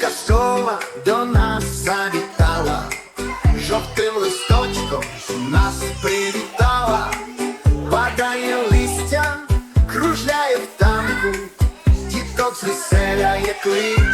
казкова до нас завітала, жовтим листочком нас привітала, падає листя, кружляє в танку, діток звеселяє клик.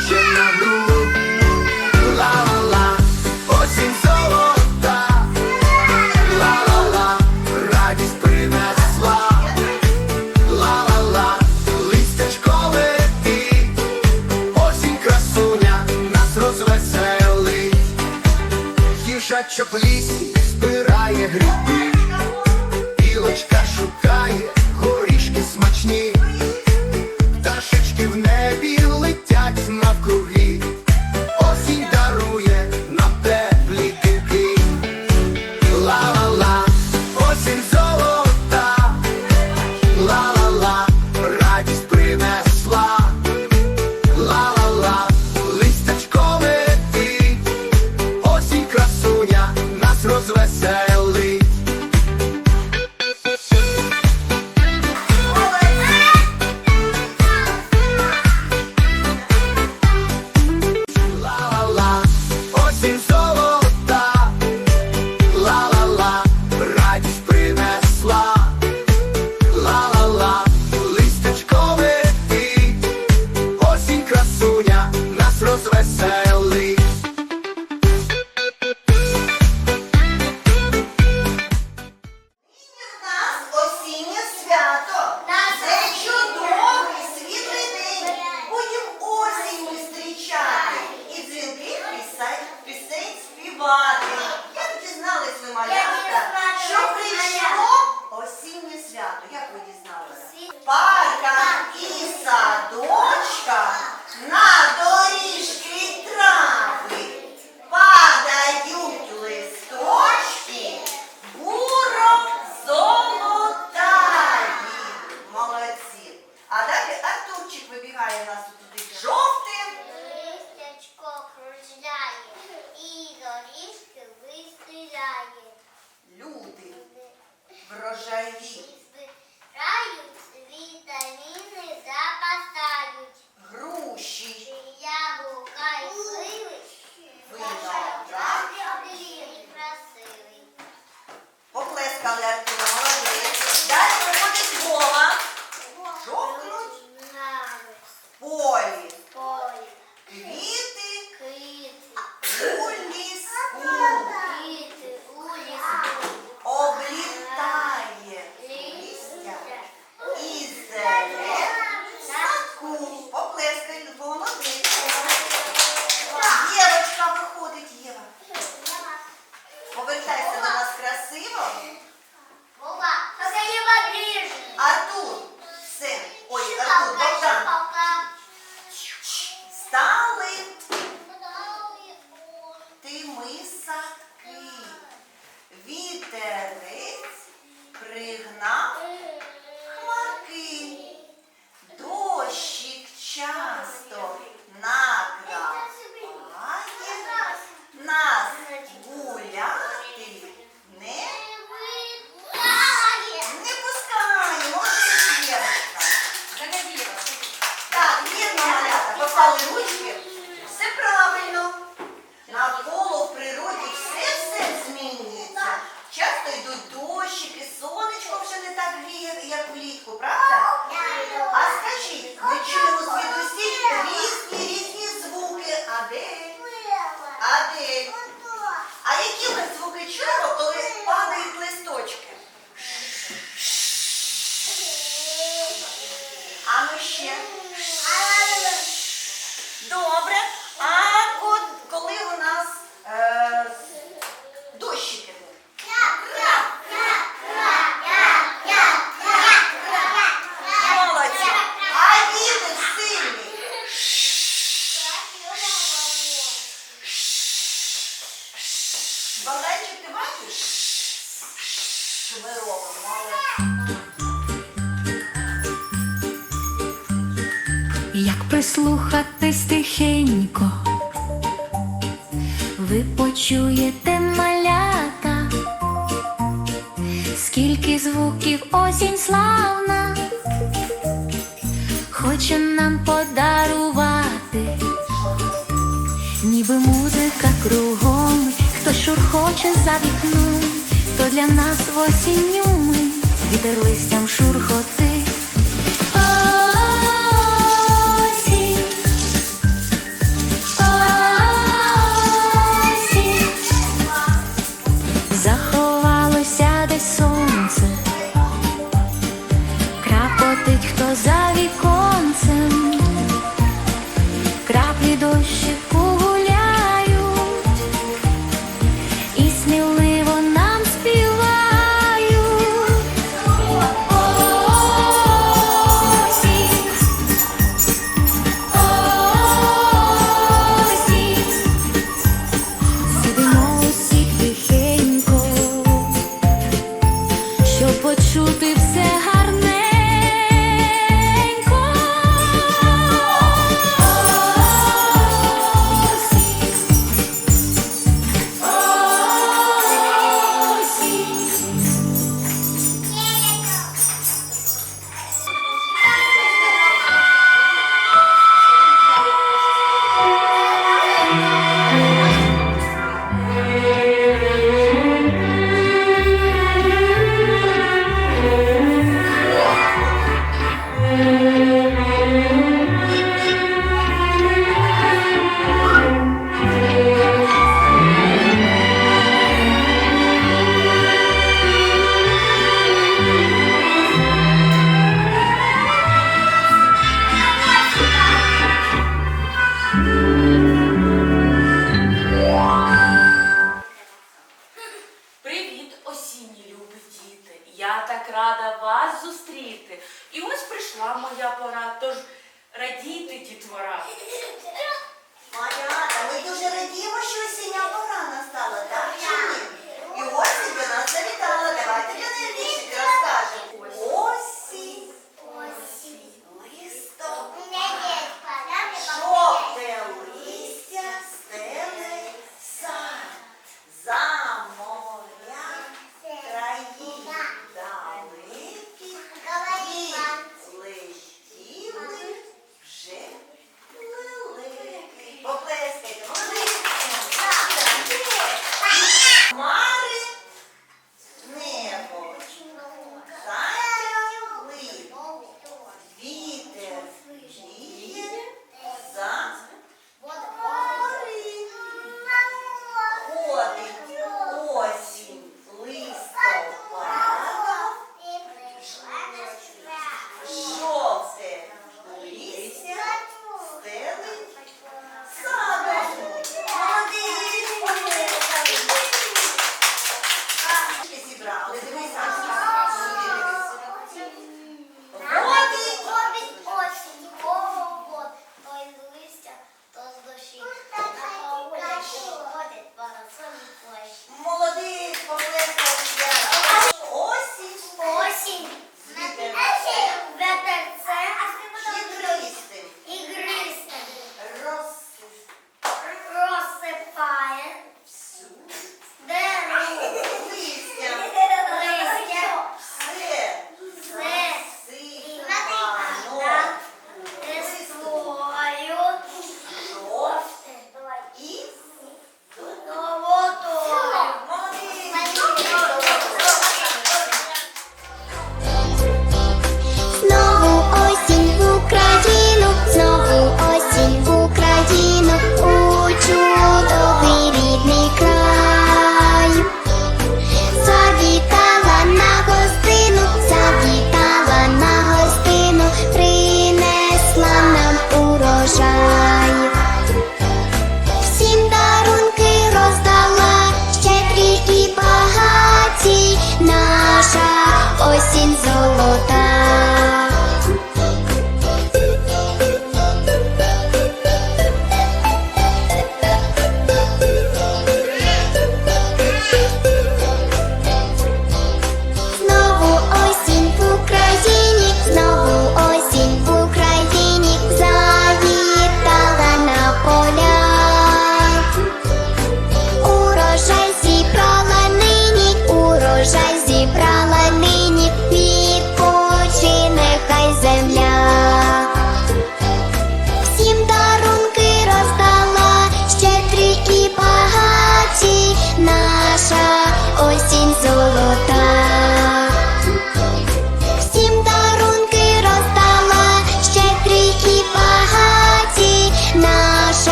слухати стихенько, ви почуєте малята, скільки звуків осінь славна, хоче нам подарувати, ніби музика кругом, хто шурхоче за вікном, то для нас в осінню ми. Вітер листям шурхоти.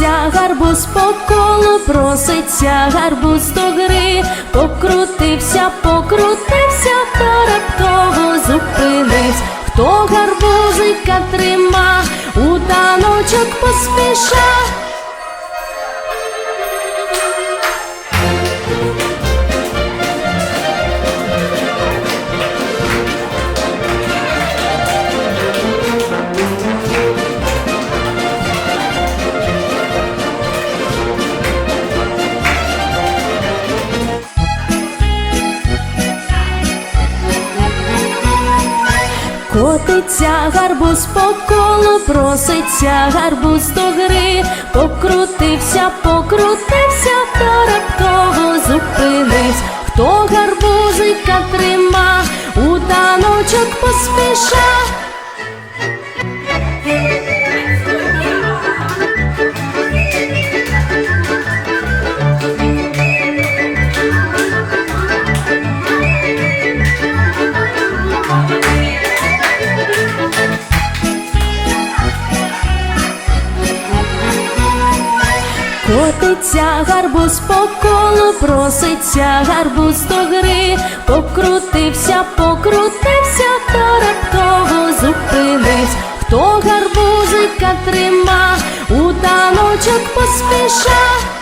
Котиться гарбуз по колу, проситься гарбуз до гри, покрутився, покрутився, та раптово зупинився. Хто гарбузика трима, у таночок поспіша. Котиться гарбуз по колу, проситься гарбуз до гри, покрутився, покрутився, та раптово зупинився. Хто гарбузика трима, у таночок поспіша. Котиться гарбуз по колу, проситься гарбуз до гри, покрутився, покрутився, та раптово зупинись, Хто гарбузика трима, у таночок поспіша.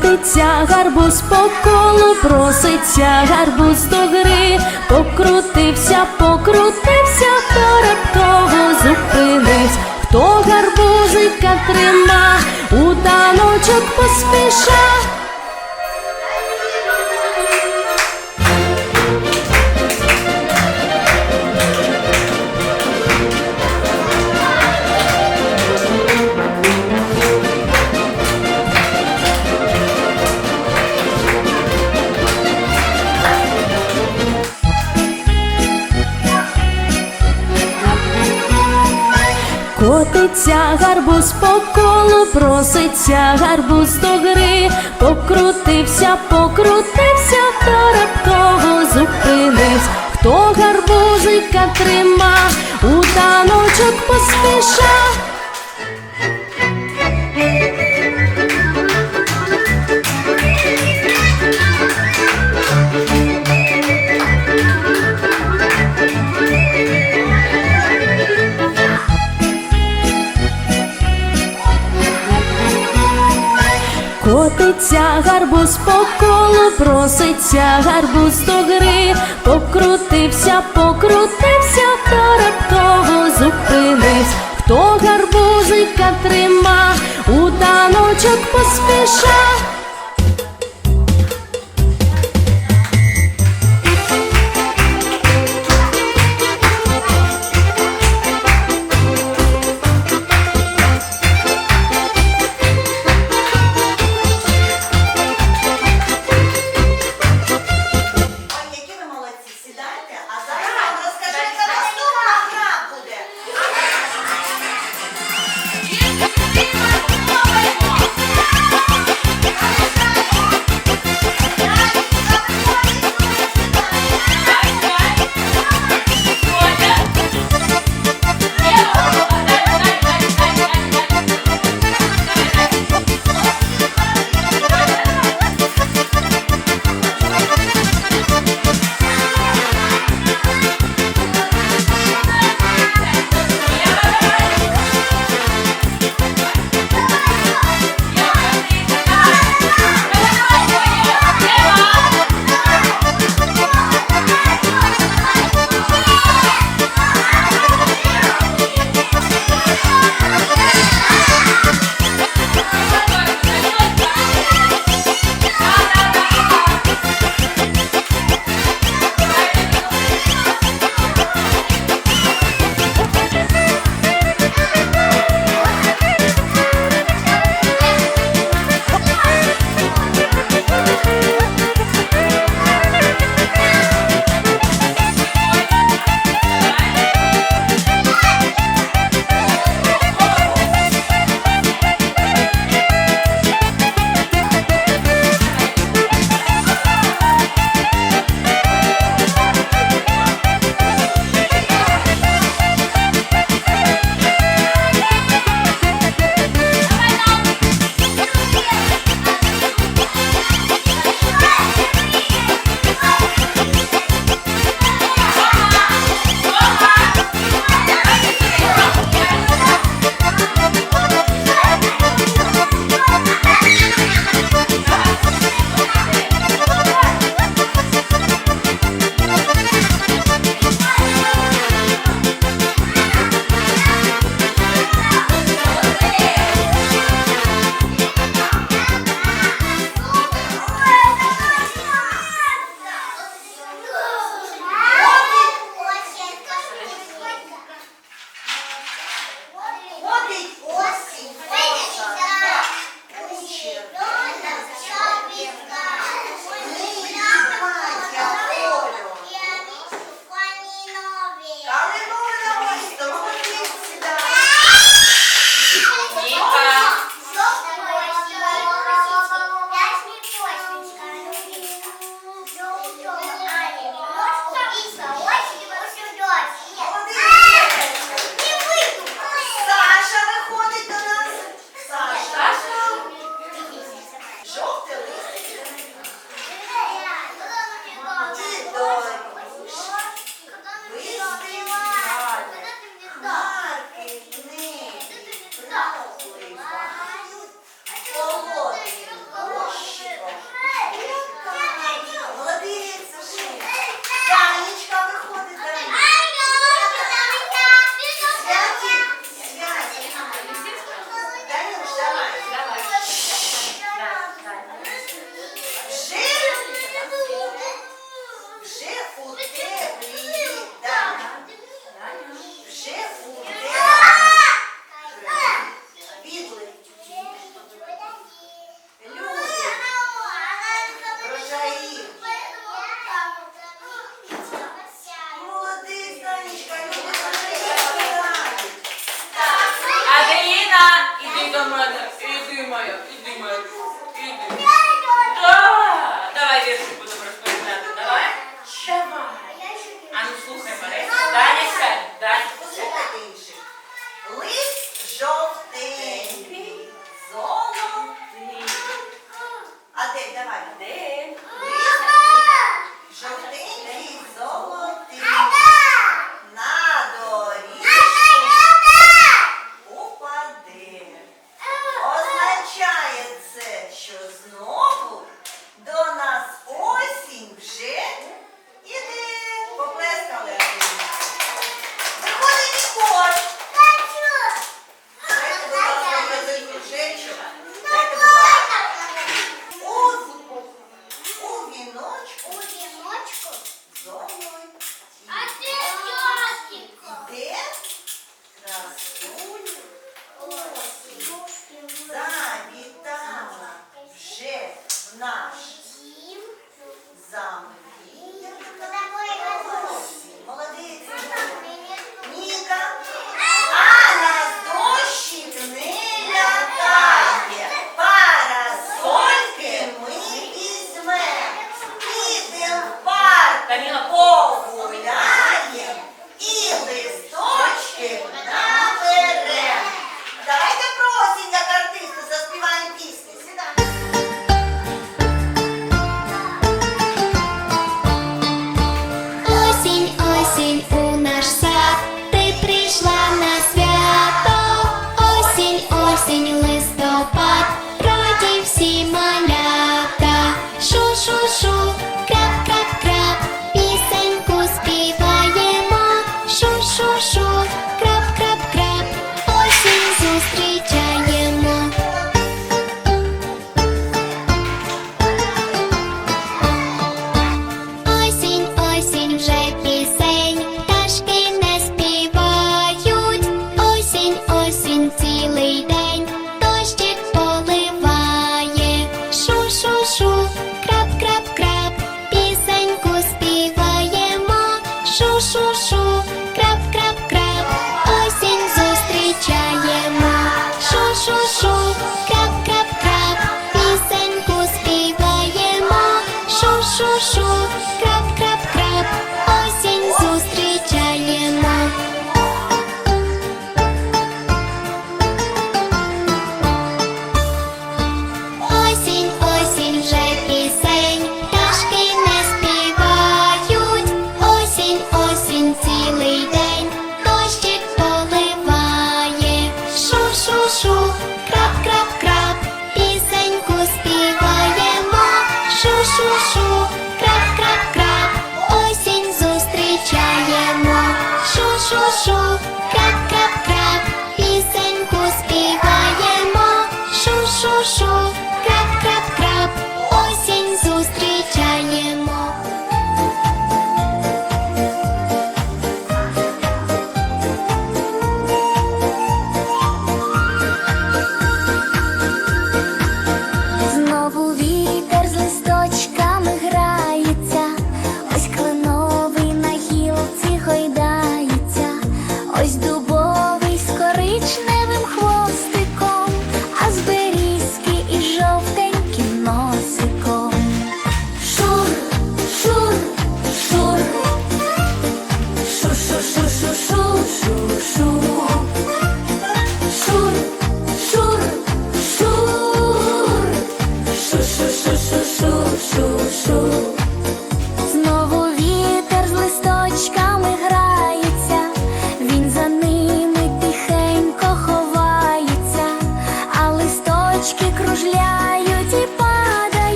Котиться гарбуз по колу, проситься гарбуз до гри, покрутився, покрутився, та раптово зупинився. Хто гарбузика трима, у таночок поспіша. Гарбуз по колу, проситься гарбуз до гри, покрутився, покрутився, та раптово зупинився. Хто гарбузика трима, у таночок поспіша. Котиться гарбуз по колу, проситься гарбуз до гри, покрутився, покрутився, та раптово зупинився. Хто гарбузика трима, у таночок поспіша.